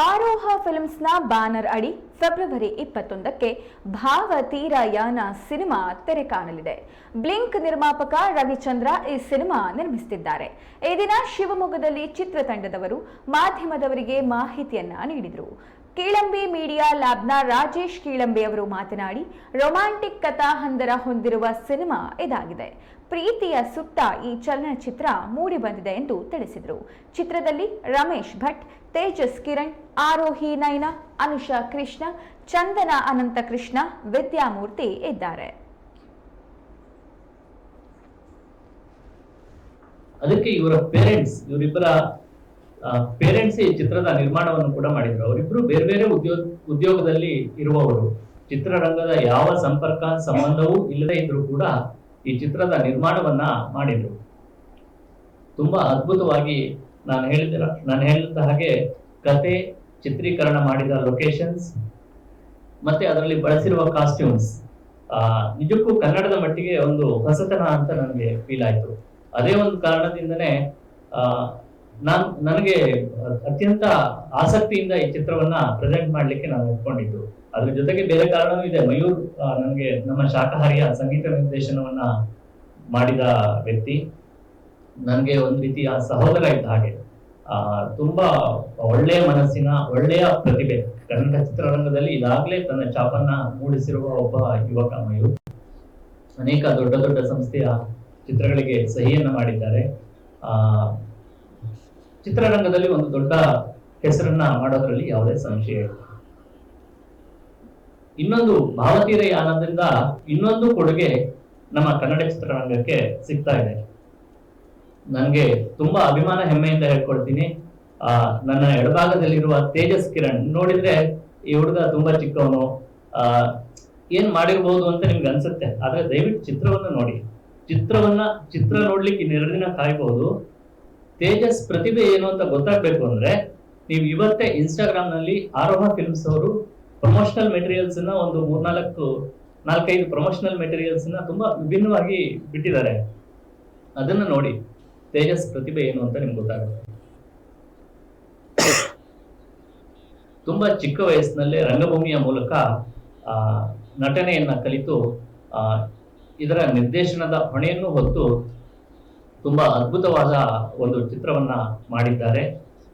ಆರೋಹ ಫಿಲ್ಮ್ಸ್ನ ಬ್ಯಾನರ್ ಅಡಿ ಫೆಬ್ರವರಿ ಇಪ್ಪತ್ತೊಂದಕ್ಕೆ ಭಾವತೀರಯಾನ ಸಿನಿಮಾ ತೆರೆ ಕಾಣಲಿದೆ. ಬ್ಲಿಂಕ್ ನಿರ್ಮಾಪಕ ರವಿಚಂದ್ರ ಈ ಸಿನಿಮಾ ನಿರ್ಮಿಸುತ್ತಿದ್ದಾರೆ ಈ ದಿನ ಶಿವಮೊಗ್ಗದಲ್ಲಿ ಚಿತ್ರತಂಡದವರು ಮಾಧ್ಯಮದವರಿಗೆ ಮಾಹಿತಿಯನ್ನ ನೀಡಿದರು. ಕೀಳಂಬಿ ಮೀಡಿಯಾ ಲ್ಯಾಬ್ನ ರಾಜೇಶ್ ಕೀಳಂಬಿ ಅವರು ಮಾತನಾಡಿ, ರೊಮ್ಯಾಂಟಿಕ್ ಕಥಾಹಂದರ ಹೊಂದಿರುವ ಸಿನಿಮಾ ಇದಾಗಿದೆ. ಪ್ರೀತಿಯ ಸುತ್ತ ಈ ಚಲನಚಿತ್ರ ಮೂಡಿಬಂದಿದೆ ಎಂದು ತಿಳಿಸಿದರು. ಚಿತ್ರದಲ್ಲಿ ರಮೇಶ್ ಭಟ್ ತೇಜಸ್ ಕಿರಣ್, ಆರೋಹಿ ನಯನ ಅನುಷಾ ಕೃಷ್ಣ, ಚಂದನ ಅನಂತ ಕೃಷ್ಣ ವಿದ್ಯಾಮೂರ್ತಿ ಇದ್ದಾರೆ. ಅದಕ್ಕೆ ಇವರ ಪೇರೆಂಟ್ಸ್ ಇವರಿಬ್ಬರ ಪೇರೆಂಟ್ಸ್ ಈ ಚಿತ್ರದ ನಿರ್ಮಾಣವನ್ನು ಕೂಡ ಮಾಡಿದ್ರು. ಅವರಿಬ್ರು ಬೇರೆ ಬೇರೆ ಉದ್ಯೋಗ ಉದ್ಯೋಗದಲ್ಲಿ ಇರುವವರು. ಚಿತ್ರರಂಗದ ಯಾವ ಸಂಪರ್ಕ, ಸಂಬಂಧವೂ ಇಲ್ಲದೆ ಇದ್ರೂ ಕೂಡ ಈ ಚಿತ್ರದ ನಿರ್ಮಾಣವನ್ನ ಮಾಡಿದ್ರು. ತುಂಬಾ ಅದ್ಭುತವಾಗಿ ನಾನು ಹೇಳಿದ ನಾನು ಹೇಳಿದ ಹಾಗೆ ಕತೆ ಚಿತ್ರೀಕರಣ ಮಾಡಿದ ಲೊಕೇಶನ್ಸ್ ಮತ್ತೆ ಅದರಲ್ಲಿ ಬಳಸಿರುವ ಕಾಸ್ಟ್ಯೂಮ್ಸ್ ನಿಜಕ್ಕೂ ಕನ್ನಡದ ಮಟ್ಟಿಗೆ ಒಂದು ಹೊಸತನ ಅಂತ ನನಗೆ ಫೀಲ್ ಆಯ್ತು. ಅದೇ ಒಂದು ಕಾರಣದಿಂದನೇ ಆ, ನಾನ್ ನನಗೆ ಅತ್ಯಂತ ಆಸಕ್ತಿಯಿಂದ ಈ ಚಿತ್ರವನ್ನ ಪ್ರೆಸೆಂಟ್ ಮಾಡ್ಲಿಕ್ಕೆ ನಾನು ಒಪ್ಕೊಂಡಿದ್ದು. ಅದ್ರ ಜೊತೆಗೆ ಬೇರೆ ಕಾರಣವೂ ಇದೆ. ಮಯೂರ್ ಆ, ನನಗೆ ನಮ್ಮ ಶಾಖಾಹಾರಿಯ ಸಂಗೀತ ನಿರ್ದೇಶನವನ್ನ ಮಾಡಿದ ವ್ಯಕ್ತಿ. ನನಗೆ ಒಂದು ರೀತಿಯ ಸಹೋದರ ಇದ್ದ ಹಾಗೆ ಆ, ತುಂಬಾ ಒಳ್ಳೆಯ ಮನಸ್ಸಿನ ಒಳ್ಳೆಯ ಪ್ರತಿಭೆ. ಕನ್ನಡ ಚಿತ್ರರಂಗದಲ್ಲಿ ಈಗಾಗಲೇ ತನ್ನ ಛಾಪನ್ನ ಮೂಡಿಸಿರುವ ಒಬ್ಬ ಯುವಕ ಮಯೂರ್. ಅನೇಕ ದೊಡ್ಡ ದೊಡ್ಡ ಸಂಸ್ಥೆಯ ಚಿತ್ರಗಳಿಗೆ ಸಹಿಯನ್ನ ಮಾಡಿದ್ದಾರೆ. ಆ ಚಿತ್ರರಂಗದಲ್ಲಿ ಒಂದು ದೊಡ್ಡ ಹೆಸರನ್ನ ಮಾಡೋದ್ರಲ್ಲಿ ಯಾವುದೇ ಸಂಶಯ ಇಲ್ಲ. ಇನ್ನೊಂದು ಭಾವತೀರ ಯಾನದಿಂದ ಇನ್ನೊಂದು ಕೊಡುಗೆ ನಮ್ಮ ಕನ್ನಡ ಚಿತ್ರರಂಗಕ್ಕೆ ಸಿಗ್ತಾ ಇದೆ. ನನಗೆ ತುಂಬಾ ಅಭಿಮಾನ ಹೆಮ್ಮೆಯಿಂದ ಹೇಳ್ಕೊಳ್ತೀನಿ ಆ, ನನ್ನ ಎಡಭಾಗದಲ್ಲಿರುವ ತೇಜಸ್ ಕಿರಣ್, ನೋಡಿದ್ರೆ ಈ ಹುಡುಗ ತುಂಬಾ ಚಿಕ್ಕವನು. ಆ, ಏನ್ ಮಾಡಿರ್ಬೋದು ಅಂತ ನಿಮ್ಗೆ ಅನ್ಸುತ್ತೆ, ಆದ್ರೆ ದಯವಿಟ್ಟು ಚಿತ್ರವನ್ನ ನೋಡಿ. ಚಿತ್ರವನ್ನ, ಚಿತ್ರ ನೋಡ್ಲಿಕ್ಕೆ ಇನ್ನೆರಡು ದಿನ ಕಾಯ್ಬಹುದು ತೇಜಸ್ ಪ್ರತಿಭೆ ಏನು ಅಂತ ಗೊತ್ತಾಗ್ಬೇಕು ಅಂದ್ರೆ, ನೀವು ಇವತ್ತೇ ಇನ್ಸ್ಟಾಗ್ರಾಮ್ನಲ್ಲಿ ಆರೋಹ ಫಿಲ್ಮ್ಸ್ ಅವರು ಪ್ರಮೋಷನಲ್ ಮೆಟೀರಿಯಲ್ಸ್ನ ಒಂದು ಮೂರ್ನಾಲ್ಕು, ನಾಲ್ಕೈದು ಪ್ರಮೋಷನಲ್ ಮೆಟೀರಿಯಲ್ಸ್ನ ತುಂಬಾ ವಿಭಿನ್ನವಾಗಿ ಬಿಟ್ಟಿದ್ದಾರೆ. ಅದನ್ನ ನೋಡಿ. ತೇಜಸ್ ಪ್ರತಿಭೆ ಏನು ಅಂತ ನಿಮ್ಗೆ ಗೊತ್ತಾಗುತ್ತೆ. ತುಂಬಾ ಚಿಕ್ಕ ವಯಸ್ಸಿನಲ್ಲೇ ರಂಗಭೂಮಿಯ ಮೂಲಕ ಆ, ನಟನೆಯನ್ನ ಕಲಿತು ಇದರ ನಿರ್ದೇಶನದ ಹೊಣೆಯನ್ನು ಹೊತ್ತು ತುಂಬಾ ಅದ್ಭುತವಾದ ಒಂದು ಚಿತ್ರವನ್ನ ಮಾಡಿದ್ದಾರೆ.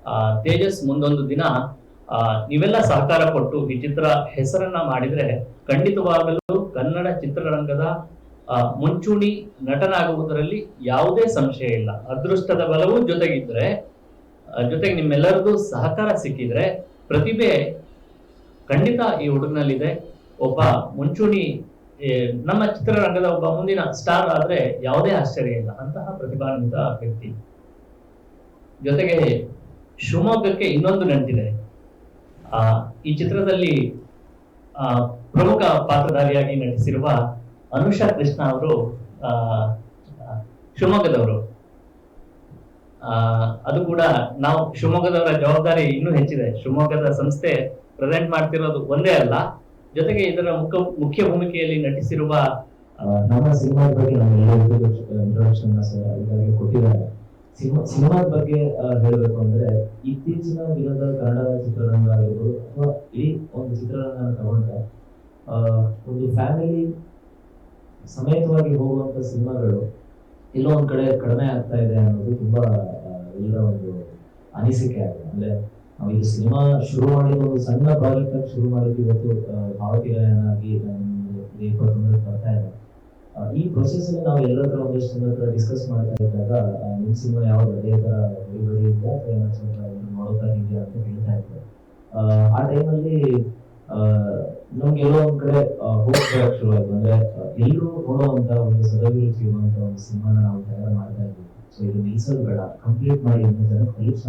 ಆ, ತೇಜಸ್ ಮುಂದೊಂದು ದಿನ ಆ, ನೀವೆಲ್ಲ ಸಹಕಾರ ಕೊಟ್ಟು ಈ ಚಿತ್ರ ಹೆಸರನ್ನ ಮಾಡಿದ್ರೆ ಖಂಡಿತವಾಗಲೂ ಕನ್ನಡ ಚಿತ್ರರಂಗದ ಮುಂಚೂಣಿ ನಟನಾಗುವುದರಲ್ಲಿ ಯಾವುದೇ ಸಂಶಯ ಇಲ್ಲ. ಅದೃಷ್ಟದ ಬಲವು ಜೊತೆಗಿದ್ರೆ ಜೊತೆಗೆ ನಿಮ್ಮೆಲ್ಲರಿಗೂ ಸಹಕಾರ ಸಿಕ್ಕಿದ್ರೆ ಪ್ರತಿಭೆ ಖಂಡಿತ ಈ ಹುಡುಗನಲ್ಲಿದೆ. ಒಬ್ಬ ಮುಂಚೂಣಿ ನಮ್ಮ ಚಿತ್ರರಂಗದ ಒಬ್ಬ ಮುಂದಿನ ಸ್ಟಾರ್ ಆದ್ರೆ ಯಾವುದೇ ಆಶ್ಚರ್ಯ ಇಲ್ಲ ಅಂತಹ ಪ್ರತಿಭಾನ್ವಿತ ವ್ಯಕ್ತಿ. ಜೊತೆಗೆ ಶಿವಮೊಗ್ಗಕ್ಕೆ ಇನ್ನೊಂದು ನಂಟಿದೆ. ಆ, ಈ ಚಿತ್ರದಲ್ಲಿ ಪ್ರಮುಖ ಪಾತ್ರಧಾರಿಯಾಗಿ ನಟಿಸಿರುವ ಅನುಷಾ ಕೃಷ್ಣ ಅವರು ಶಿವಮೊಗ್ಗದವರು. ಅದು ಕೂಡ ನಾವು ಶಿವಮೊಗ್ಗದವರ ಜವಾಬ್ದಾರಿ ಇನ್ನೂ ಹೆಚ್ಚಿದೆ. ಶಿವಮೊಗ್ಗದ ಸಂಸ್ಥೆ ಪ್ರೆಸೆಂಟ್ ಮಾಡ್ತಿರೋದು ಒಂದೇ ಅಲ್ಲ, ಜೊತೆಗೆ ಇದರ ಮುಖ್ಯ ಮುಖ್ಯ ಭೂಮಿಕೆಯಲ್ಲಿ ನಟಿಸಿರುವ ನಮ್ಮ ಸಿನಿಮಾದ ಬಗ್ಗೆ ಇಂಟ್ರೊಡಕ್ಷನ್ ಈಗಾಗಲೇ ಕೊಟ್ಟಿದ್ದಾರೆ. ಸಿನಿಮಾ, ಸಿನಿಮಾದ ಬಗ್ಗೆ ಹೇಳಬೇಕು ಅಂದ್ರೆ ಇತ್ತೀಚಿನ ದಿನದ ಕನ್ನಡ ಚಿತ್ರರಂಗ ಆಗಿರ್ಬೋದು, ಅಥವಾ ಇಡೀ ಒಂದು ಚಿತ್ರರಂಗ ತಗೊಂಡ್ರೆ ಒಂದು ಫ್ಯಾಮಿಲಿ ಸಮೇತವಾಗಿ ಹೋಗುವಂತ ಸಿನಿಮಾಗಳು ಎಲ್ಲೋ ಒಂದ್ ಕಡೆ ಕಡಿಮೆ ಆಗ್ತಾ ಇದೆ ಅನ್ನೋದು ತುಂಬಾ ಎಲ್ಲರ ಒಂದು ಅನಿಸಿಕೆ ಆಗಿದೆ. ಅಂದ್ರೆ ನಾವು ಇದು ಸಿನಿಮಾ ಶುರು ಮಾಡಿದ ಒಂದು ಸಣ್ಣ ಪ್ರಾಜೆಕ್ಟ್ ಆಗಿ ಶುರು ಮಾಡಿದ್ದು ಇವತ್ತು ಭಾವತಿಗಾಯನಾಗಿ ಇಪ್ಪತ್ತೊಂದಕ್ಕೆ ಬರ್ತಾ ಇದೆ. ಈ ಪ್ರೊಸೆಸ್ ಅಲ್ಲಿ ನಾವು ಎಲ್ಲರ ಹತ್ರ ಒಂದಷ್ಟು ಜನರ ಹತ್ರ ಡಿಸ್ಕಸ್ ಮಾಡ್ತಾ ಇದ್ದಾಗ ನಿಮ್ಮ ನಿಮ್ ಸಿನಿಮಾ ಯಾವ್ದು ಅದೇ ತರ ಇದೆ ಅಥವಾ ಏನಾದ್ರು ಮಾಡೋದಾಗಿ ಇದೆಯಾ ಅಂತ ಹೇಳ್ತಾ ಇದ್ದೆ. ಆ, ಟೈಮಲ್ಲಿ ನಮ್ಗೆ ಎಲ್ಲೋ ಒಂದ್ ಕಡೆ ಹೋಗ್ತಾ ಶುರು ಆಯ್ತು ಅಂದ್ರೆ ಎಲ್ಲರೂ ನೋಡುವಂತ ಒಂದು ಸದಭಿರುಚಿ ಇರುವಂತ ಒಂದು ಸಿನಿಮಾನ ನಾವು ತಯಾರು ಮಾಡ್ತಾ ಇದ್ದೀವಿ. ಸೊ ಇದು ನಿಲ್ಸೋದು ಬೇಡ. ಕಂಪ್ಲೀಟ್ ಮಾಡಿ ಅಂತ ಜನಕ್ಕೆ ಇಷ್ಟ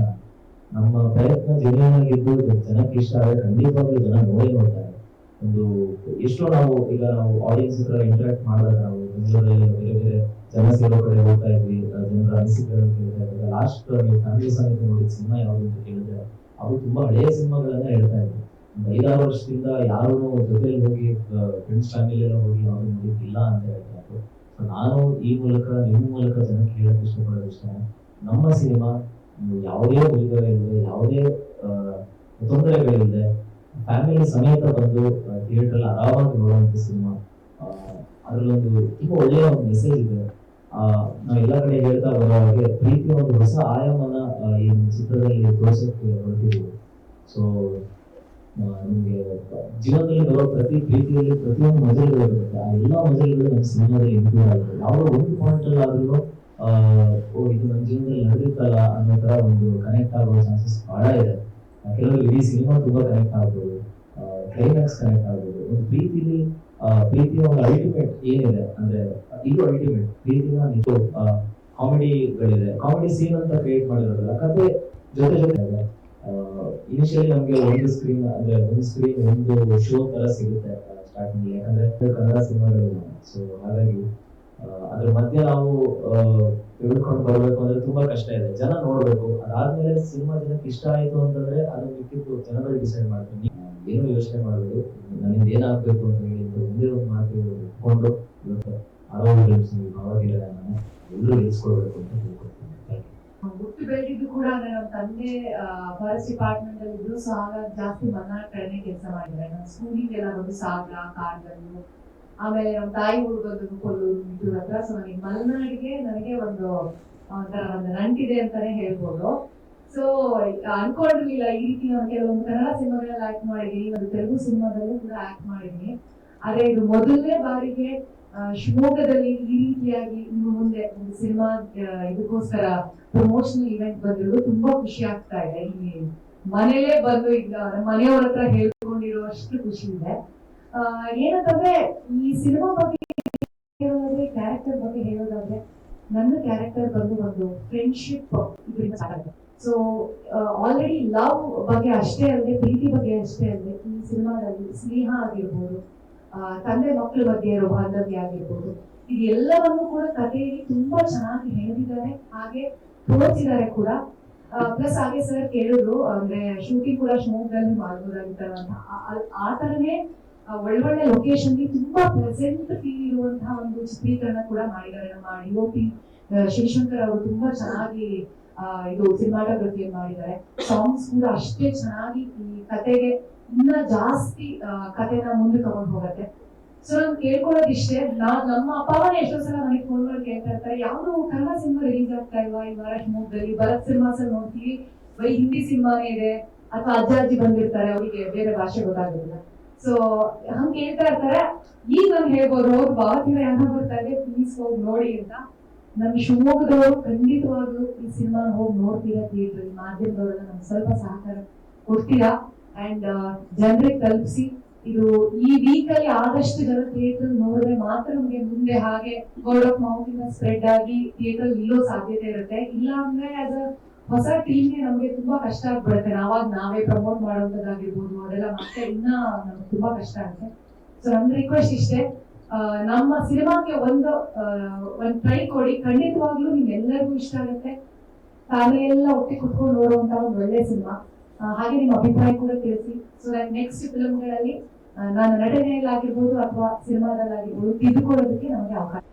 ನಮ್ಮ ಪ್ರಯತ್ನ ಜೆನ್ಯೂನ್ ಜನಕ್ಕೆ ಇಷ್ಟ ಆದ್ರೆ ಖಂಡಿತವಾಗ್ಲೂ ಜನ ನೋಡಿ ನೋಡ್ತಾರೆ. ಒಂದು ಎಷ್ಟೋ ನಾವು ಈಗ ನಾವು ಆಡಿಯನ್ಸ್ ಹತ್ರ ಇಂಟರಾಕ್ಟ್ ಮಾಡಿದಾಗ ನಾವು ಬೆಂಗಳೂರಲ್ಲಿ ಬೇರೆ ಬೇರೆ ಜನ ಸೇರೋ ಕಡೆ ಹೋಗ್ತಾ ಇದ್ವಿ ಜನರ ಅನಿಸಿಕೆಗಳನ್ನು ಕೇಳ್ತಾ ಇದ್ವಿ. ಲಾಸ್ಟ್ ನೀವು ಫ್ಯಾಮಿಲಿ ಸಮೇತ ನೋಡಿದ ಸಿನಿಮಾ ಯಾವುದು ಅಂತ ಕೇಳಿದ್ರೆ ಅವು ತುಂಬಾ ಹಳೆಯ ಸಿನಿಮಾಗಳನ್ನ ಹೇಳ್ತಾ ಒಂದು ಐದಾರು ವರ್ಷದಿಂದ ಯಾರೂ ಜೊತೆಲಿ ಹೋಗಿ ಫ್ರೆಂಡ್ಸ್ ಫ್ಯಾಮಿಲಿ ಎಲ್ಲ ಹೋಗಿ ಯಾರು ನೋಡಿದ್ದಿಲ್ಲ ಅಂತ ಹೇಳ್ತಾರೆ ಸೊ ನಾನು ಈ ಮೂಲಕ, ನಿಮ್ಮ ಮೂಲಕ ಜನಕ್ಕೆ ಹೇಳಕ್ ಇಷ್ಟಪಡೋ ವಿಷಯ ನಮ್ಮ ಸಿನಿಮಾ ಯಾವುದೇ ಮುಜುಗರ ಇಲ್ಲದೆ ಯಾವುದೇ ತೊಂದರೆಗಳಿಲ್ಲದೆ ಫ್ಯಾಮಿಲಿ ಸಮೇತ ಬಂದು ಥಿಯೇಟರ್ ಆರಾಮಾಗಿ ನೋಡುವಂತ ಸಿನಿಮಾ ಅದರಲ್ಲೊಂದು ತುಂಬಾ ಒಳ್ಳೆಯ ಒಂದು ಮೆಸೇಜ್ ಇದೆ. ನಾವು ಎಲ್ಲ ಕಡೆ ಹೇಳ್ತಾ ಬರೋ ಹಾಗೆ ಪ್ರೀತಿಯ ಒಂದು ಹೊಸ ಆಯಾಮನ ಈ ಚಿತ್ರದಲ್ಲಿ ತೋರ್ಸಕ್ಕೆ ಹೊರಟಿದ್ದೀವಿ. ಸೊ ನಿಮಗೆ ಜೀವನದಲ್ಲಿ ಬರೋ ಪ್ರತಿ ಪ್ರೀತಿಯಲ್ಲಿ ಪ್ರತಿಯೊಂದು ಮಜಲುಗಳು ಇರುತ್ತೆ. ಆ ಎಲ್ಲ ಮಜಲುಗಳು ನಮ್ಮ ಸಿನಿಮಾದಲ್ಲಿ ಇಂಪ್ರೂವ್ ಆಗುತ್ತೆ. ಯಾವುದೋ ಒಂದು ಪಾಯಿಂಟ್ ಅಲ್ಲಿ ಆದ್ರೂ ಓ, ಇದು ನನ್ನ ಜೀವನದಲ್ಲಿ ನಡೆಯುತ್ತಲ್ಲ ಅನ್ನೋ ತರ ಒಂದು ಕನೆಕ್ಟ್ ಆಗೋ ಚಾನ್ಸಸ್ ಬಹಳ ಇದೆ. ಕೆಲವರು ಇಡೀ ಸಿನಿಮಾ ತುಂಬಾ ಕನೆಕ್ಟ್ ಆಗ್ಬೋದು. ಕ್ಲೈಮ್ಯಾಕ್ಸ್ ಕನೆಕ್ಟ್ ಆಗ್ಬೋದು. ಒಂದು ಪ್ರೀತಿಲಿ ಪ್ರೀತಿಯ ಒಂದು ಅಲ್ಟಿಮೇಟ್ ಏನಿದೆ ಅಂದ್ರೆ, ಇದು ಅಲ್ಟಿಮೇಟ್ ಪ್ರೀತಿನ ನಿಜ ಕಾಮಿಡಿಗಳಿದೆ ಕಾಮಿಡಿ ಸೀನ್ ಅಂತ ಕ್ರಿಯೇಟ್ ಮಾಡಿರೋದಲ್ಲ, ಕತೆ ಜೊತೆ ಜೊತೆ ಇದೆ. ಇನಿಷಿಯಲಿ ನಮಗೆ ಒಂದು ಸ್ಕ್ರೀನ್ ಅಂದ್ರೆ ಒಂದು ಸ್ಕ್ರೀನ್ ಒಂದು ಶೋ ತರ ಸಿಗುತ್ತೆ ಸ್ಟಾರ್ಟಿಂಗ್ ಯಾಕಂದ್ರೆ ಕನ್ನಡ ಸಿನಿಮಾಗಳು ಸೊ ಹಾಗಾಗಿ ಅದ್ರ ಮಧ್ಯೆ ನಾವು ತಿಳ್ಕೊಂಡು ಬರಬೇಕು ಅಂದ್ರೆ ತುಂಬಾ ಕಷ್ಟ ಇದೆ. ಜನ ನೋಡ್ಬೇಕು. ಅದಾದ್ಮೇಲೆ ಸಿನಿಮಾ ಜನಕ್ಕೆ ಇಷ್ಟ ಆಯ್ತು ಅಂತಂದ್ರೆ ಅದು ಮಿಕ್ಕಿದ್ದು ಜನಗಳು ಡಿಸೈಡ್ ಮಾಡ್ತೀನಿ ಏನು ಯೋಚನೆ ಮಾಡಬೇಕು ನನ್ನಿಂದ ಏನಾಗ್ಬೇಕು ಅಂತ ಹೇಳಿ ಅಂತ ಒಂದೇ ಒಂದು ಮಾತು ಇಟ್ಕೊಂಡು ಇವತ್ತು ನಾನು ಎಲ್ಲರೂ ಇಳಿಸ್ಕೊಳ್ಬೇಕು ಅಂತ you. ಹುಟ್ಟು ಬೆಳೆದಿದ್ದು ಕೂಡ ಅಂದ್ರೆ ನಮ್ಮ ತಂದೆ ಫಾರೆಸ್ಟ್ ಡಿಪಾರ್ಟ್ಮೆಂಟ್ ಅಲ್ಲಿ ಇದ್ರು ಸೊ ಹಾಗಾಗಿ ಜಾಸ್ತಿ ಮನ್ನಾರ್ ಕಡೆನೆ ಕೆಲಸ ಮಾಡಿದ್ದಾರೆ. ನಮ್ಮ ಸ್ಕೂಲಿಂಗ್ ಎಲ್ಲ ಬಂದು ಸಾಗರ ಕಾಡ್ಗಲ್ಲು ಆಮೇಲೆ ನಮ್ಮ ತಾಯಿ ಊರು ಬಂದು ಕೊಲ್ಲೂರು ಇದ್ರ ಹತ್ರ ಸೊ ನನಗೆ ಮಲೆನಾಡಿಗೆ ನನಗೆ ಒಂದು ಒಂಥರ ಒಂದು ನಂಟಿದೆ ಅಂತಾನೆ ಹೇಳ್ಬೋದು. ಸೊ ಅನ್ಕೊಂಡಿರ್ಲಿಲ್ಲ ಈ ರೀತಿ ನಾನು ಕೆಲವೊಂದು ಕನ್ನಡ ಸಿನಿಮಾಗಳಲ್ಲಿ ಆಕ್ಟ್ ಮಾಡಿದೀನಿ ಒಂದು ತೆಲುಗು ಸಿನಿಮಾದಲ್ಲೂ ಕೂಡ ಆಕ್ಟ್ ಮಾಡಿದೀನಿ ಆದ್ರೆ ಇದು ಮೊದಲನೇ ಬಾರಿಗೆ ಶಿವಮೊಗ್ಗದಲ್ಲಿ ಈ ರೀತಿಯಾಗಿ ಇನ್ನು ಮುಂದೆ ಒಂದು ಸಿನಿಮಾ ಇದಕ್ಕೋಸ್ಕರ ಪ್ರಮೋಷನಲ್ ಇವೆಂಟ್ ಬಂದಿರೋದು ತುಂಬಾ ಖುಷಿ ಆಗ್ತಾ ಇದೆ. ಇಲ್ಲಿ ಮನೇಲೆ ಬಂದು ಈಗ ಮನೆಯವ್ರ ಹತ್ರ ಹೇಳ್ಕೊಂಡಿರುವಷ್ಟು ಖುಷಿ ಇದೆ. ಏನಂತಂದ್ರೆ ಈ ಸಿನಿಮಾ ಬಗ್ಗೆ ಹೇಳೋದಾದ್ರೆ ಕ್ಯಾರೆಕ್ಟರ್ ಬಗ್ಗೆ ಹೇಳೋದಾದ್ರೆ ನನ್ನ ಕ್ಯಾರೆಕ್ಟರ್ ಬಂದು ಒಂದು ಫ್ರೆಂಡ್ಶಿಪ್ ಇದರಿಂದ ಸೊ ಆಲ್ರೆಡಿ ಲವ್ ಬಗ್ಗೆ ಅಷ್ಟೇ ಅಲ್ಲದೆ ಪ್ರೀತಿ ಬಗ್ಗೆ ಅಷ್ಟೇ ಅಲ್ಲದೆ ಈ ಸಿನಿಮಾದಲ್ಲಿ ಸ್ನೇಹ ಆಗಿರ್ಬೋದು ತಂದೆ ಮಕ್ಕಳ ಬಗ್ಗೆ ಇರೋ ಬಾಂಧವ್ಯ ಆಗಿರ್ಬೋದು ಇದೆಲ್ಲವನ್ನು ಕೂಡ ಕಥೆಯಲ್ಲಿ ತುಂಬಾ ಚೆನ್ನಾಗಿ ಹೇಳಿದ್ದಾರೆ. ಹಾಗೆ ತೋರಿಸಿದ್ದಾರೆ ಕೂಡ. ಪ್ಲಸ್ ಹಾಗೆ ಸರ್ ಕೇಳಿದ್ರು, ಅಂದ್ರೆ ಶೂಟಿಂಗ್ ಕೂಡ ಶಿವಮೊಗ್ಗದಲ್ಲಿ ಮಾಡ್ಬೋದಾಗಿತ್ತಲ್ಲ ಅಂತ ಆ- ತರನೇ ಒಳ್ಳೊಳ್ಳೆ ಲೊಕೇಶನ್ ತುಂಬಾ ಪ್ರೆಸೆಂಟ್ ಫೀಲ್ ಇರುವಂತಹ ಒಂದು ಚಿತ್ರೀಕರಣ ಕೂಡ ಮಾಡಿದ್ದಾರೆ ನಮ್ಮ ಡಿ ಒ ಪಿ ಶಿವಶಂಕರ್ ಅವರು ತುಂಬಾ ಚೆನ್ನಾಗಿ ಇದು ಸಿನಿಮಾಟೋಗ್ರಫಿಯನ್ನು ಮಾಡಿದ್ದಾರೆ. ಸಾಂಗ್ಸ್ ಕೂಡ ಅಷ್ಟೇ ಚೆನ್ನಾಗಿ ಈ ಕತೆಗೆ ಇನ್ನ ಜಾಸ್ತಿ ಕಥೆನ ಮುಂದೆ ತಗೊಂಡು ಹೋಗತ್ತೆ. ಸೊ ನಾನು ಕೇಳ್ಕೊಳ್ಳೋದು ಇಷ್ಟೇ ನಾ, ನಮ್ಮ ಅಪ್ಪ, ಅಮ್ಮನೇ ಎಷ್ಟೋ ಸಲ ನನಗೆ ಫೋನ್ ಮಾಡಿ ಕೇಳ್ತಾ ಇರ್ತಾರೆ ಯಾವ್ದು ಕನ್ನಡ ಸಿನಿಮಾ ರಿಲೀಸ್ ಆಗ್ತಾ ಇಲ್ವಾ ಈ ವಾರ ಶಿವಮೊಗ್ಗದಲ್ಲಿ ಭರತ್ ಸಿನಿಮಾಸ್ ಅಲ್ಲಿ ನೋಡ್ತೀವಿ. ಬರೀ ಹಿಂದಿ ಸಿನಿಮಾನೇ ಇದೆ. ಅಥವಾ ಅಜ್ಜ, ಅಜ್ಜಿ ಬಂದಿರ್ತಾರೆ, ಅವರಿಗೆ ಬೇರೆ ಭಾಷೆ ಗೊತ್ತಾಗೋದಿಲ್ಲ. ಸೊ ಹಂಗ್ ಕೇಳ್ತಾ ಇರ್ತಾರೆ. ಈಗ ನಾನು ಹೇಳ್ಬೋದು ಅವ್ರು ಭಾವತಿನ ಯಾರು ಬರ್ತಾ ಇದೆ ಪ್ಲೀಸ್ ಹೋಗಿ ನೋಡಿ ಅಂತ. ನಮ್ಮ ಶಿವಮೊಗ್ಗದವರು ಖಂಡಿತವಾಗ್ಲೂ ಈ ಸಿನಿಮಾ ಹೋಗಿ ನೋಡ್ತೀರಾ ಥಿಯೇಟರ್ ಮಾಧ್ಯಮದವರೆಲ್ಲ ನಮ್ಗೆ ಸ್ವಲ್ಪ ಸಹಕಾರ ಕೊಡ್ತೀರಾ? ಅಂಡ್ ಜನರಿಗೆ ತಲುಪಿಸಿ, ಇದು ಈ ವೀಕ್ ಅಲ್ಲಿ ಆದಷ್ಟು ಜನ ಥಿಯೇಟರ್ ನೋಡಿದ್ರೆ ಮಾತ್ರ ನಮಗೆ ಮುಂದೆ ಹಾಗೆ ವರ್ಡ್ ಆಫ್ ಮೌತ್ ಸ್ಪ್ರೆಡ್ ಆಗಿ ಥಿಯೇಟರ್ ಇಲ್ಲೋ ಸಾಧ್ಯತೆ ಇರುತ್ತೆ. ಇಲ್ಲ ಅಂದ್ರೆ ಆಸ್ ಅ ಹೊಸ ಟೀಮ್ಗೆ ನಮಗೆ ತುಂಬಾ ಕಷ್ಟ ಆಗ್ಬಿಡುತ್ತೆ. ನಾವಾಗ ನಾವೇ ಪ್ರಮೋಟ್ ಮಾಡೋದಾಗಿರ್ಬೋದು ಅದೆಲ್ಲ ಮತ್ತೆ ಇನ್ನ ನಮ್ಗೆ ತುಂಬಾ ಕಷ್ಟ ಆಗುತ್ತೆ. ಸೊ ನಮ್ ರಿಕ್ವೆಸ್ಟ್ ಇಷ್ಟೇ ನಮ್ಮ ಸಿನಿಮಾಗೆ ಒಂದು ಒಂದ್ ಟ್ರೈ ಕೊಡಿ. ಖಂಡಿತವಾಗ್ಲೂ ನಿಮ್ಗೆಲ್ಲರಿಗೂ ಇಷ್ಟ ಆಗುತ್ತೆ. ಫ್ಯಾಮಿಲಿ ಎಲ್ಲ ಒಟ್ಟಿಗೆ ಕುತ್ಕೊಂಡು ನೋಡುವಂತ ಒಂದು ಒಳ್ಳೆ ಸಿನಿಮಾ. ಹಾಗೆ ನಿಮ್ಮ ಅಭಿಪ್ರಾಯ ಕೂಡ ತಿಳಿಸಿ. ಸೊ ದಟ್ ನೆಕ್ಸ್ಟ್ ಫಿಲಮ್ಗಳಲ್ಲಿ ನಾನು ನಟನೆಯಲ್ಲಾಗಿರ್ಬೋದು ಅಥವಾ ಸಿನಿಮಾದಲ್ಲಾಗಿರ್ಬೋದು, ತಿದ್ದುಕೊಳ್ಳೋದಕ್ಕೆ ನಮಗೆ ಅವಕಾಶ